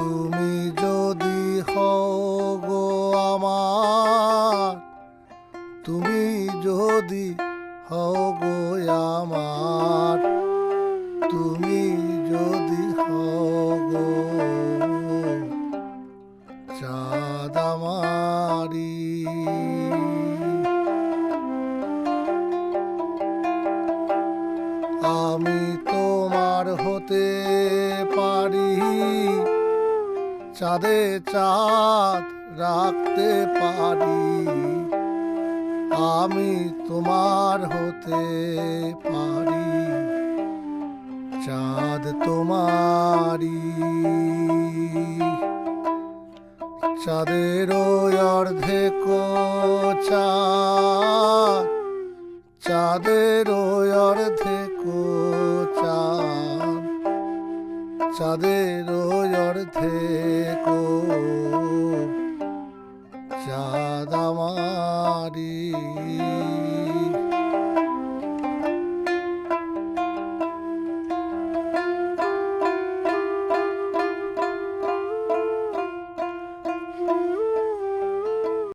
তুমি যদি হও গো আমার, তুমি যদি হও গো আমার, তুমি যদি হও গো। চাঁদ আমি তোমার হতে পারি চাঁদে চাঁদ রাখতে পারি। আমি তোমার হতে পারি। চাঁদ তোমারি চাঁদের অর্ধেক চাঁদ, চাঁদের অর্ধেক চাঁদের অর্ধেক চাঁদ আমারি